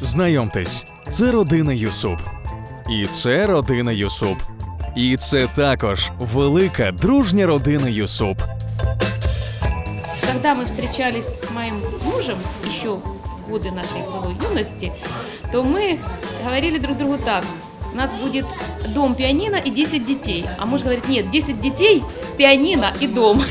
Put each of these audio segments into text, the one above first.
Знайомтесь, це родина Юсуп. І це родина Юсуп. І це також велика дружня родина Юсуп. Когда мы встречались с моим мужем еще в годы нашей былой юности, то мы говорили друг другу так. у нас будет дом, пианино и 10 детей. А муж говорит, нет, 10 детей, пианино и дом.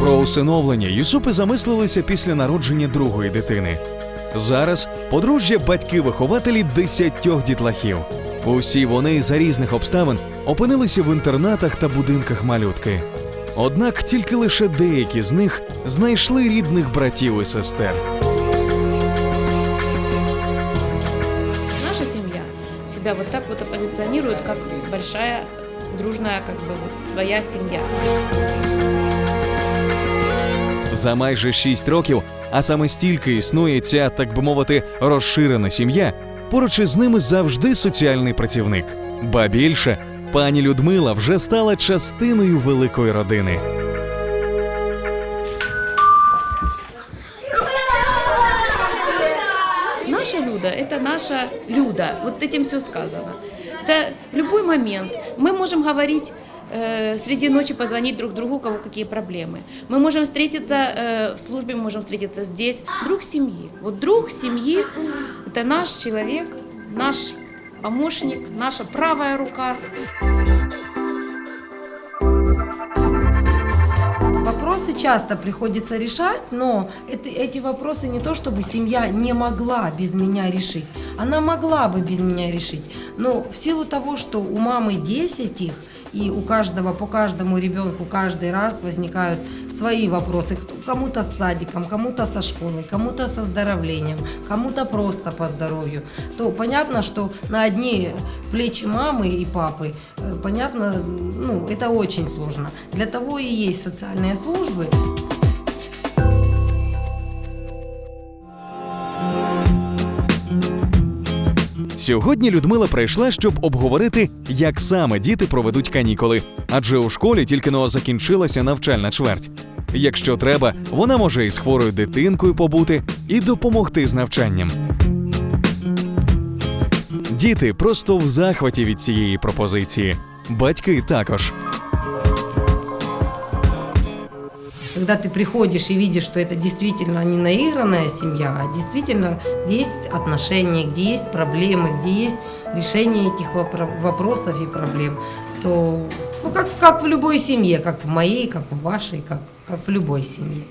Про усиновлення Юсупи замислилися після народження другої дитини. Зараз подружжя батьки-вихователі десятьох дітлахів. Усі вони за різних обставин опинилися в інтернатах та будинках малютки. Однак тільки лише деякі з них знайшли рідних братів і сестер. Наша семья себя вот так вот оппозиционирует, как большая, дружная, как бы вот своя семья. За майже шість років, а саме стільки існує ця, так би мовити, розширена сім'я. Поруч із ними завжди соціальний працівник. Ба більше, пані Людмила вже стала частиною великої родини. Наша Люда – это наша Люда. Вот этим все сказано. Это в любой момент мы можем говорить Э, среди ночи позвонить друг другу, у кого какие проблемы. Мы можем встретиться э, в службе, мы можем встретиться здесь. Друг семьи. Вот друг семьи – это наш человек, наш помощник, наша правая рука. Вопросы часто приходится решать, но это- эти вопросы не то, чтобы семья не могла без меня решить. Она могла бы без меня решить. Но в силу того, что у мамы 10 их, и у каждого, по каждому ребенку каждый раз возникают свои вопросы. Кто- Кому-то с садиком, кому-то со школой, кому-то со здоровлением, кому-то просто по здоровью. То понятно, что на одни плечи мамы и папы, э, понятно, ну, это очень сложно. Для того и есть социальные службы. Сьогодні Людмила прийшла, щоб обговорити, як саме діти проведуть канікули, адже у школі тільки но закінчилася навчальна чверть. Якщо треба, вона може із хворою дитинкою побути і допомогти з навчанням. Діти просто в захваті від цієї пропозиції. Батьки також. Когда ты приходишь и видишь, что это действительно не наигранная семья, а действительно где есть отношения, где есть проблемы, где есть решение этих вопро- вопросов и проблем, то ну, как, как в любой семье, как в моей, как в вашей, как, как в любой семье.